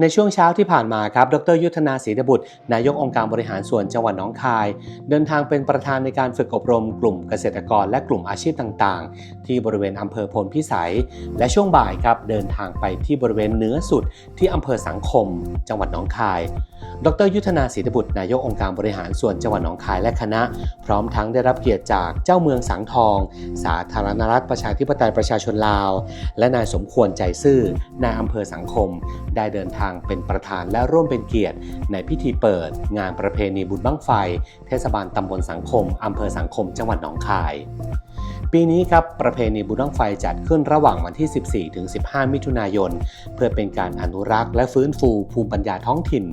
ในช่วงเช้าที่ผ่านมาครับ ดรยุทธนาศรีดบุตร นายกองค์การบริหารส่วนจังหวัดหนองคาย เดินทางเป็นประธานในการฝึกอบรมกลุ่มเกษตรกรและกลุ่มอาชีพต่างๆ ที่บริเวณอำเภอพลพิสัย และช่วงบ่ายครับเดินทางไปที่บริเวณเหนือสุดที่อำเภอสังคม จังหวัดหนองคาย ดรยุทธนาศรีดบุตร นายกองค์การบริหารส่วนจังหวัดหนองคายและคณะ พร้อมทั้งได้รับเกียรติจากเจ้าเมืองสังทอง สาธารณรัฐประชาธิปไตยประชาชนลาว และนายสมควรใจซื่อนายอำเภอสังคม ได้เดินทางเป็นประธานและร่วมเป็นเกียรติ ในพิธีเปิด งานประเพณีบุญบั้งไฟ เทศบาลตำบลสังคมอำเภอสังคม จังหวัดหนองคาย ปีนี้ครับประเพณีบุญบั้งไฟจัดขึ้นระหว่างวันที่ 14ถึง15 มิถุนายน เพื่อเป็นการอนุรักษ์และฟื้นฟูภูมิปัญญาท้องถิ่น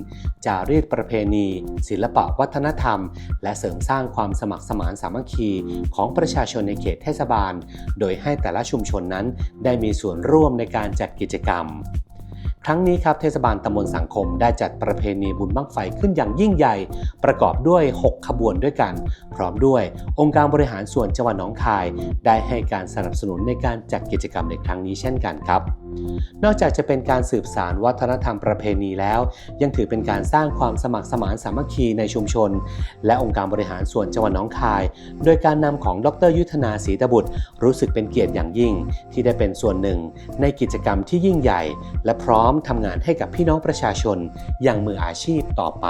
จารีตประเพณี ศิลปะวัฒนธรรม และเสริมสร้างความสมัครสมานสามัคคีของประชาชนในเขตเทศบาล โดยให้แต่ละชุมชนนั้นได้มีส่วนร่วมในการจัดกิจกรรม ครั้งนี้ครับเทศบาลตำบลสังคมได้จัดประเพณีบุญบั้งไฟขึ้นอย่างยิ่งใหญ่ ประกอบด้วย 6 ขบวนด้วยกัน พร้อมด้วย องค์การบริหารส่วนจังหวัดหนองคาย ได้ให้การสนับสนุนในการจัดกิจกรรมในครั้งนี้เช่นกันครับ นอกจากจะเป็นการสืบสารวัฒนธรรมประเพณีแล้ว ยังถือเป็นการสร้างความสมัครสมานสามัคคีในชุมชน และองค์การบริหารส่วนจังหวัดหนองคาย โดยการนำของดรยุทธนาศรีตบุตร รู้สึกเป็นเกียรติอย่างยิ่ง ที่ได้เป็นส่วนหนึ่ง ในกิจกรรมที่ยิ่งใหญ่ และพร้อมทำงานให้กับพี่น้องประชาชนอย่างมืออาชีพต่อไป